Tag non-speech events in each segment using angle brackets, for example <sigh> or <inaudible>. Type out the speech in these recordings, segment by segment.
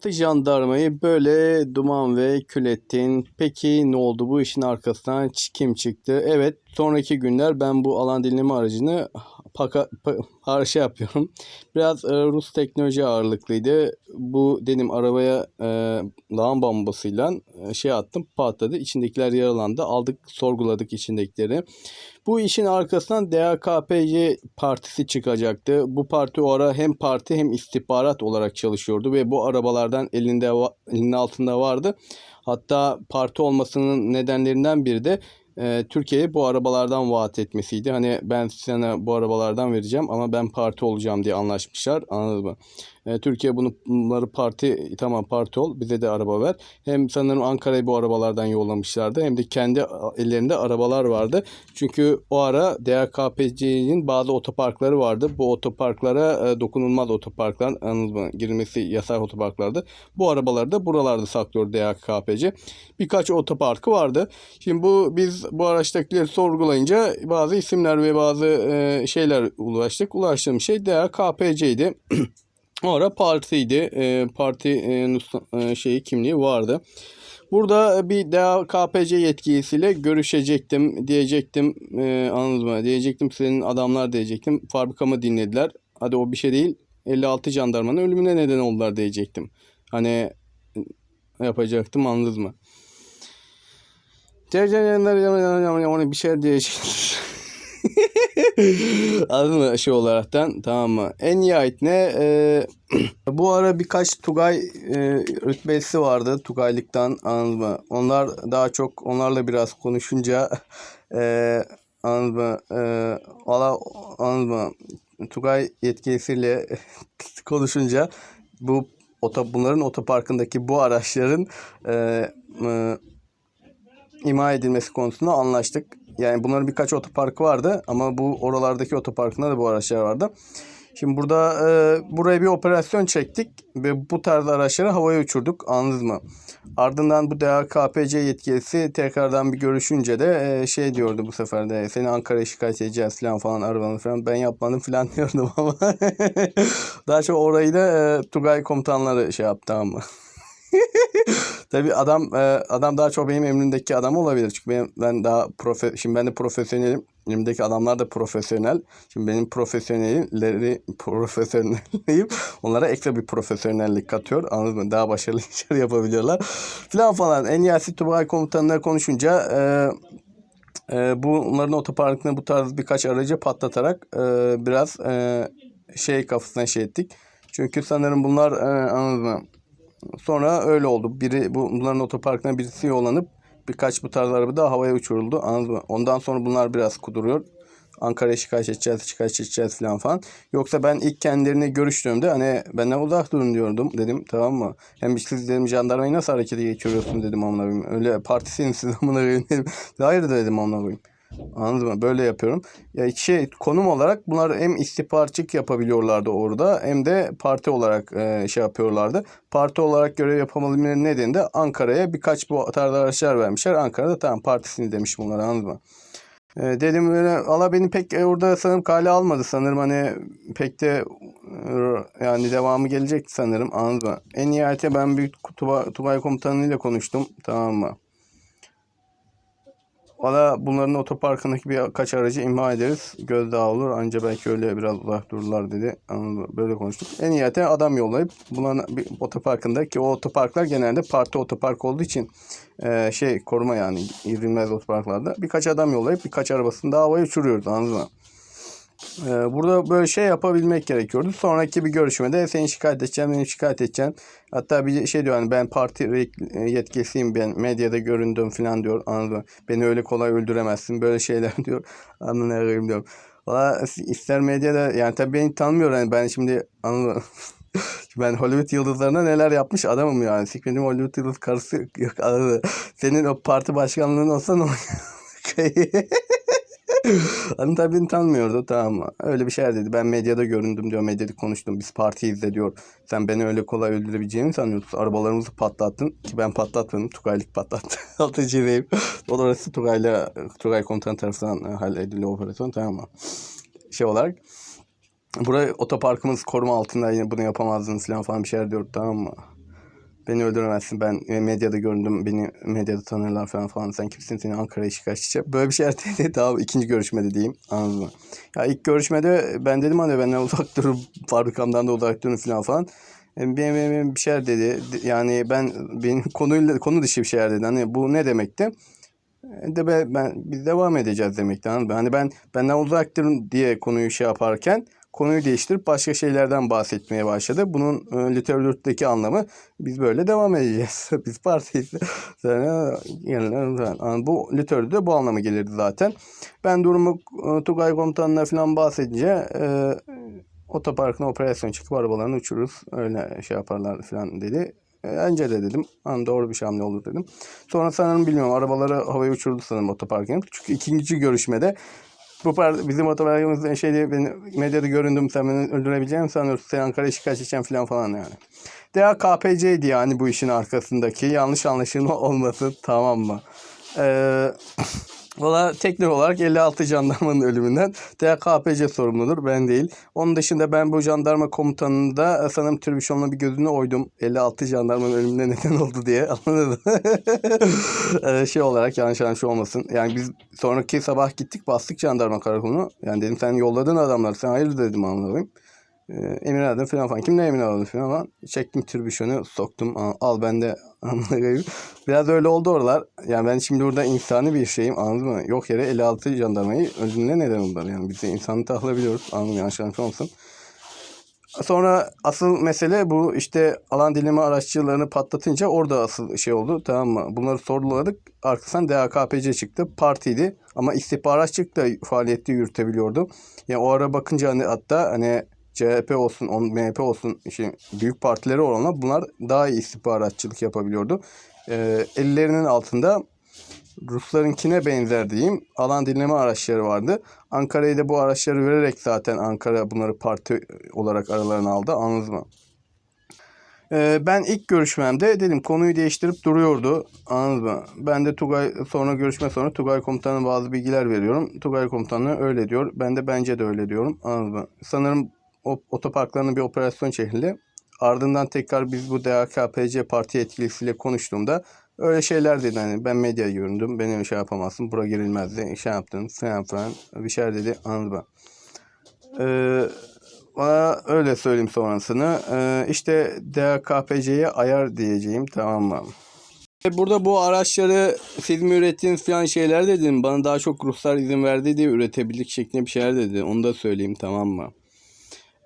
56 jandarmayı böyle duman ve kül ettin. Peki ne oldu? Bu işin arkasından kim çıktı? Evet sonraki günler ben bu alan dinleme aracını paka, pa, şey yapıyorum. <laughs> Biraz e, Rus teknoloji ağırlıklıydı. Bu dedim arabaya e, lağım bombasıyla e, şey attım patladı. İçindekiler yaralandı. Aldık sorguladık içindekileri. Bu işin arkasından DHKPC partisi çıkacaktı. Bu parti o ara hem parti hem istihbarat olarak çalışıyordu ve bu arabalardan elinde elinin altında vardı. Hatta parti olmasının nedenlerinden biri de e, Türkiye'ye bu arabalardan vaat etmesiydi. Hani ben sana bu arabalardan vereceğim ama ben parti olacağım diye anlaşmışlar. Anladın mı? E, Türkiye bunları parti tamam parti ol bize de araba ver. Hem sanırım Ankara'ya bu arabalardan yollamışlardı hem de kendi ellerinde arabalar vardı. Çünkü o ara DHKPC'nin bazı otoparkları vardı. Bu otoparklara e, dokunulmaz otoparklar mı? Girilmesi yasak otoparklardı. Bu arabaları da buralarda saklıyor DHKPC. Birkaç otoparkı vardı. Şimdi bu biz bu araçtakileri sorgulayınca bazı isimler ve bazı e, şeyler ulaştık. Ulaştığım şey DHKPC'ydi. <clears throat> O ara partiydi. E, parti e, e, şeyi kimliği vardı. Burada bir daha KPC yetkilisiyle görüşecektim diyecektim e, anladınız mı? Diyecektim senin adamlar diyecektim. Fabrikamı dinlediler. Hadi o bir şey değil. 56 jandarmanın ölümüne neden oldular diyecektim. Hani yapacaktım anladınız mı? Ona bir şey diyecektim. <laughs> Anladın mı şey olaraktan tamam mı? En nihayet ne? Ee, <clears throat> bu ara birkaç Tugay e, rütbesi vardı Tugaylıktan anladın mı? Onlar daha çok onlarla biraz konuşunca <laughs> e, anladın mı? E, valla anladın mı? Tugay yetkilisiyle <laughs> konuşunca bu oto, bunların otoparkındaki bu araçların e, e, ima edilmesi konusunda anlaştık. Yani bunların birkaç otoparkı vardı ama bu oralardaki otoparkında da bu araçlar vardı. Şimdi burada e, buraya bir operasyon çektik ve bu tarz araçları havaya uçurduk anladınız mı? Ardından bu DHKPC yetkilisi tekrardan bir görüşünce de e, şey diyordu bu sefer de seni Ankara'ya şikayet edeceğiz falan falan arabanı falan ben yapmadım falan <laughs> diyordum ama daha çok orayı da e, Tugay komutanları şey yaptı ama. <laughs> Tabii adam e, adam daha çok benim emrimdeki adam olabilir. Çünkü benim, ben daha profe şimdi ben de profesyonelim. Elimdeki adamlar da profesyonel. Şimdi benim profesyonelleri profesyonelleyim. <laughs> Onlara ekstra bir profesyonellik katıyor. Anladın mı? Daha başarılı <laughs> işler yapabiliyorlar. Falan falan. En Yasi Tubay komutanına konuşunca e, e, bunların otoparkına bu tarz birkaç aracı patlatarak e, biraz e, şey kafasına şey ettik. Çünkü sanırım bunlar e, anladın mı? Sonra öyle oldu. Biri bu bunların otoparkına birisi yollanıp birkaç bu tarz araba da havaya uçuruldu. Anladın mı? Ondan sonra bunlar biraz kuduruyor. Ankara'ya şikayet edeceğiz, şikayet edeceğiz falan falan. Yoksa ben ilk kendilerine görüştüğümde hani benden uzak durun diyordum dedim tamam mı? Hem siz dedim jandarmayı nasıl harekete geçiriyorsun dedim amına koyayım. Öyle partisiniz siz amına koyayım dedim. <laughs> Hayır dedim amına koyayım. Anladın mı? Böyle yapıyorum. Ya şey konum olarak bunlar hem istihbaratçılık yapabiliyorlardı orada hem de parti olarak e, şey yapıyorlardı. Parti olarak görev yapamameleri nedeni de Ankara'ya birkaç bu tarz araçlar vermişler. Ankara'da tamam partisini demiş bunlar anladın mı? E, dedim böyle Allah beni pek e, orada sanırım kale almadı sanırım hani pek de e, yani devamı gelecek sanırım anladın mı? En nihayete ben bir Tubay, Tubay komutanıyla konuştum tamam mı? Valla bunların otoparkındaki birkaç aracı imha ederiz. Gözdağı olur. Anca belki öyle biraz uzak dururlar dedi. Anladın mı? Böyle konuştuk. En nihayetinde adam yollayıp bunların bir otoparkında ki o otoparklar genelde parti otopark olduğu için e, şey koruma yani girilmez otoparklarda. Birkaç adam yollayıp birkaç arabasını daha havaya uçuruyoruz. Anladın mı? Ee, Burada böyle şey yapabilmek gerekiyordu. Sonraki bir görüşmede seni şikayet edeceğim, beni şikayet edeceğim. Hatta bir şey diyor hani ben parti re- yetkilisiyim ben medyada göründüm falan diyor. Anladın? Beni öyle kolay öldüremezsin böyle <laughs> şeyler diyor. Ne diyorum. Valla ister medyada yani tabii beni tanımıyor yani ben şimdi anladın? <laughs> Ben Hollywood yıldızlarına neler yapmış adamım yani. Sikmedim Hollywood yıldız karısı yok anladın? Senin o parti başkanlığın olsa ne? <laughs> Hanım tabii beni tanımıyordu tamam mı? Öyle bir şeyler dedi. Ben medyada göründüm diyor. Medyada konuştum. Biz partiyiz de diyor. Sen beni öyle kolay öldürebileceğini sanıyorsun. Arabalarımızı patlattın. Ki ben patlatmadım. Tugaylık patlattı. <laughs> Altıcıyım. O da orası Tugay'la Tugay komutan tarafından hallediliyor operasyon tamam mı? Şey olarak. Buraya otoparkımız koruma altında yine bunu yapamazdınız falan falan bir şeyler diyor tamam mı? Beni öldüremezsin. Ben e, medyada göründüm. Beni medyada tanırlar falan falan. Sen kimsin? Seni Ankara'ya şikayet edeceğim. Böyle bir şey <laughs> dedi. Daha ikinci görüşmede diyeyim. Anladın mı? Ya ilk görüşmede ben dedim hani benden <laughs> uzak durun. Fabrikamdan da uzak durun falan falan. Benim, benim, benim bir şeyler dedi. Yani ben benim <laughs> konuyla konu dışı bir şeyler dedi. Hani bu ne demekti? E, De ben, ben biz devam edeceğiz demekti. Hani ben benden uzak durun diye konuyu şey yaparken konuyu değiştirip başka şeylerden bahsetmeye başladı. Bunun e, literatürdeki anlamı biz böyle devam edeceğiz. <laughs> biz partiyiz. Yani, bu literatürde bu anlamı gelirdi zaten. Ben durumu e, Tugay komutanına falan bahsedince e, otoparkına operasyon çıkıp arabalarını uçururuz. Öyle şey yaparlar falan dedi. E, Bence de dedim. Hani doğru bir şey hamle olur dedim. Sonra sanırım bilmiyorum arabaları havaya uçurdu sanırım otoparkın. Çünkü ikinci görüşmede bu par bizim otoparkımızda şey diye beni medyada göründüm sen beni öldürebileceğini mi sanıyorsun? Sen Ankara'ya şikayet edeceğim falan falan yani. DHKPC'ydi yani bu işin arkasındaki. Yanlış anlaşılma <laughs> olmasın tamam mı? Eee Valla teknik olarak 56 jandarmanın ölümünden DKPC sorumludur ben değil. Onun dışında ben bu jandarma komutanında sanırım tribüşonla bir gözünü oydum. 56 jandarmanın ölümüne neden oldu diye <laughs> anladın? <laughs> Ee, şey olarak yanlış anlaşılma olmasın. Yani biz sonraki sabah gittik bastık jandarma karakolunu. Yani dedim sen yolladın adamları sen hayır dedim anlayayım. Ee, emin aradım falan falan. Kimle emin aradım falan falan. Çektim tribüşonu soktum. Al, al ben de anlayayım. <laughs> Biraz öyle oldu oralar. Yani ben şimdi burada insani bir şeyim anladın mı? Yok yere 56 jandarmayı öldüğüne neden oldular. Yani biz de insanı tahlabiliyoruz. Anladın mı? Yanlış olmasın. Sonra asıl mesele bu işte alan dilimi araççılarını patlatınca orada asıl şey oldu tamam mı? Bunları sorguladık. Arkasından DHKPC çıktı. Partiydi ama istihbaratçılık da faaliyeti yürütebiliyordu. Yani o ara bakınca hani hatta hani CHP olsun, MHP olsun şey, büyük partileri oranla bunlar daha iyi istihbaratçılık yapabiliyordu. Ee, ellerinin altında Ruslarınkine benzer diyeyim alan dinleme araçları vardı. Ankara'ya da bu araçları vererek zaten Ankara bunları parti olarak aralarına aldı. Anladınız mı? Ee, ben ilk görüşmemde dedim konuyu değiştirip duruyordu. Anladınız mı? Ben de Tugay sonra görüşme sonra Tugay komutanına bazı bilgiler veriyorum. Tugay komutanı öyle diyor. Ben de bence de öyle diyorum. Anladınız mı? Sanırım otoparklarının bir operasyon çekildi. Ardından tekrar biz bu DHKPC parti yetkilisiyle konuştuğumda öyle şeyler dedi. Hani ben medya göründüm. Beni şey yapamazsın. Bura girilmezdi. Şey yaptın falan falan. Bir şeyler dedi. Anladın mı? Ee, bana öyle söyleyeyim sonrasını. Ee, işte DHKPC'ye ayar diyeceğim tamam mı? E, Burada bu araçları siz mi ürettiğiniz falan şeyler dedim. Bana daha çok ruhsar izin verdi diye üretebildik şeklinde bir şeyler dedi. Onu da söyleyeyim tamam mı?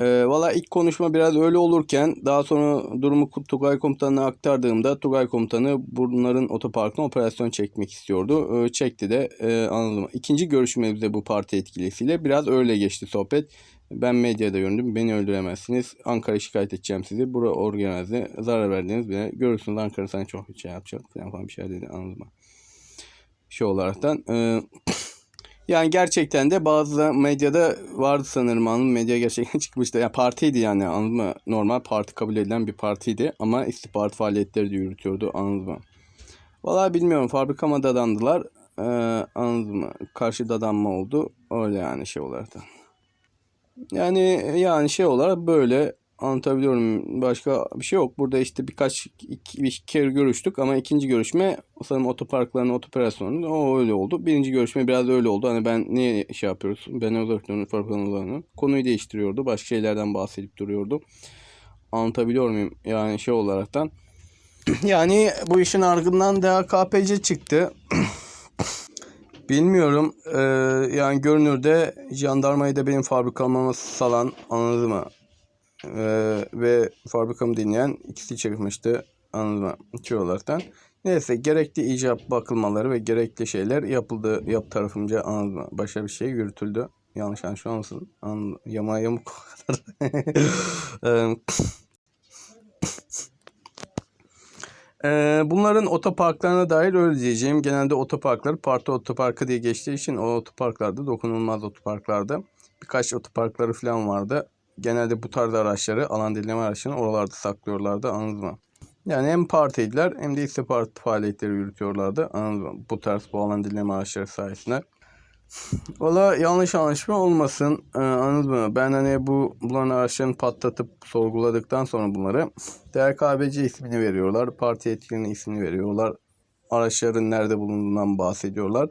Ee, Valla ilk konuşma biraz öyle olurken daha sonra durumu Tugay komutanına aktardığımda Tugay komutanı bunların otoparkına operasyon çekmek istiyordu. Ee, çekti de e, anladım. İkinci görüşmemizde bu parti etkilisiyle biraz öyle geçti sohbet. Ben medyada göründüm. Beni öldüremezsiniz. Ankara'ya şikayet edeceğim sizi. Bura organize. Zarar verdiniz bile. Görürsünüz Ankara sana çok şey yapacak falan falan bir şey dedi. Anladın mı? Şey olaraktan. E, <clears throat> yani gerçekten de bazı medyada vardı sanırım anladın mı? Medya gerçekten <laughs> çıkmıştı. Yani partiydi yani anladın mı? Normal parti kabul edilen bir partiydi ama istihbarat faaliyetleri de yürütüyordu anladın mı? Valla bilmiyorum fabrikama dadandılar. Ee, anladın mı? Karşı dadanma oldu. Öyle yani şey olarak da. Yani yani şey olarak böyle anlatabiliyorum. Başka bir şey yok. Burada işte birkaç iki, bir kere görüştük ama ikinci görüşme sanırım otoparkların otoperasyonu o öyle oldu. Birinci görüşme biraz öyle oldu. Hani ben niye şey yapıyoruz? Ben dönüyorum fabrikalarını. Konuyu değiştiriyordu. Başka şeylerden bahsedip duruyordu. Anlatabiliyor muyum? Yani şey olaraktan. <clears throat> yani bu işin ardından DHKPC çıktı. <clears throat> Bilmiyorum. Ee, yani görünürde jandarmayı da benim fabrikama salan anladın mı? Ee, ve fabrikamı dinleyen ikisi çıkmıştı? Şey olaraktan. Neyse gerekli icap bakılmaları ve gerekli şeyler yapıldı yap tarafımca anladın mı? Başka bir şey yürütüldü. Yanlış anlaşılmasın. Anladın. Yama yamuk kadar. <laughs> Ee, bunların otoparklarına dair öyle diyeceğim. Genelde otoparklar parti otoparkı diye geçtiği için o otoparklarda dokunulmaz otoparklarda birkaç otoparkları falan vardı. Genelde bu tarz araçları alan dinleme araçlarını oralarda saklıyorlardı anladın mı? Yani hem partiydiler hem de istihbarat faaliyetleri yürütüyorlardı anladın mı? Bu tarz bu alan dinleme araçları sayesinde. Valla yanlış anlaşma olmasın. Ee, anladın mı? Ben hani bu bunların araçlarını patlatıp sorguladıktan sonra bunları DRKBC ismini veriyorlar. Parti yetkilinin ismini veriyorlar. Araçların nerede bulunduğundan bahsediyorlar.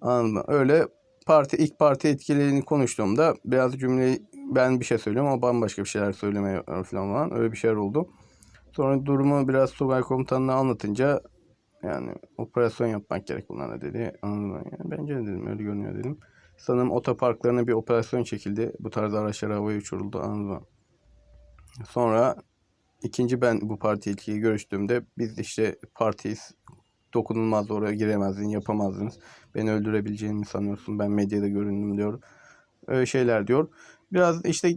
Anladın mı? Öyle parti ilk parti yetkililerini konuştuğumda biraz cümleyi ben bir şey söylüyorum ama bambaşka bir şeyler söylemeye falan falan öyle bir şeyler oldu. Sonra durumu biraz Tugay komutanına anlatınca yani operasyon yapmak gerek bunlarla dedi. Anladın mı? Yani bence de dedim öyle görünüyor dedim. Sanırım otoparklarına bir operasyon çekildi. Bu tarz araçlar havaya uçuruldu. Anladın mı? Sonra ikinci ben bu parti ilkiyi görüştüğümde biz işte partiyiz. Dokunulmaz oraya giremezdin, yapamazdınız. Beni öldürebileceğini mi sanıyorsun? Ben medyada göründüm diyor. Öyle şeyler diyor. Biraz işte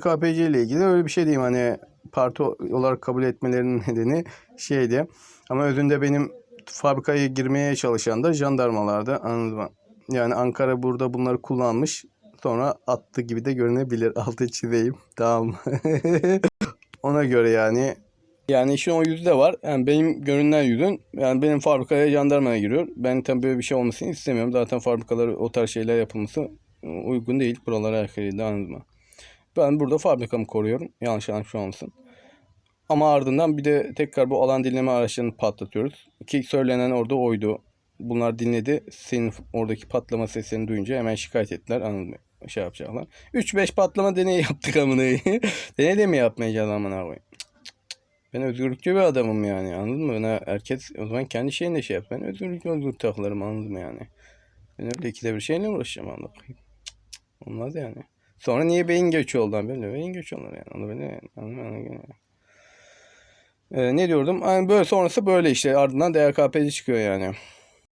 KPC ile ilgili öyle bir şey diyeyim hani parti olarak kabul etmelerinin <laughs> nedeni şeydi. Ama özünde benim fabrikaya girmeye çalışan da jandarmalardı. Anladın mı? Yani Ankara burada bunları kullanmış. Sonra attı gibi de görünebilir. <laughs> Altı çizeyim. Tamam? <laughs> Ona göre yani. Yani işin o yüzü de var. Yani benim görünen yüzün yani benim fabrikaya jandarmaya giriyor. Ben tabii böyle bir şey olmasını istemiyorum. Zaten fabrikalar o tarz şeyler yapılması uygun değil. Buralara aykırıydı anladın mı? Ben burada fabrikamı koruyorum. Yanlış anlaşılma olmasın. Ama ardından bir de tekrar bu alan dinleme araçlarını patlatıyoruz. Ki söylenen orada oydu. Bunlar dinledi. Senin oradaki patlama seslerini duyunca hemen şikayet ettiler. Anladın mı? Şey yapacaklar. 3-5 patlama deneyi yaptık amına. <laughs> Deney de mi yapmayacağız amına koyayım? Ben özgürlükçü bir adamım yani anladın mı? Ben herkes o zaman kendi şeyinde şey yap. Ben özgürlük özgürlük taklarım anladın mı yani? Ben öyle ikide bir şeyle uğraşacağım anladın mı? Olmaz yani. Sonra niye beyin göçü oldu böyle? Beyin göçü olur yani. Onu böyle yani. Ee, ne diyordum? Yani böyle sonrası böyle işte ardından DRKP'ci çıkıyor yani.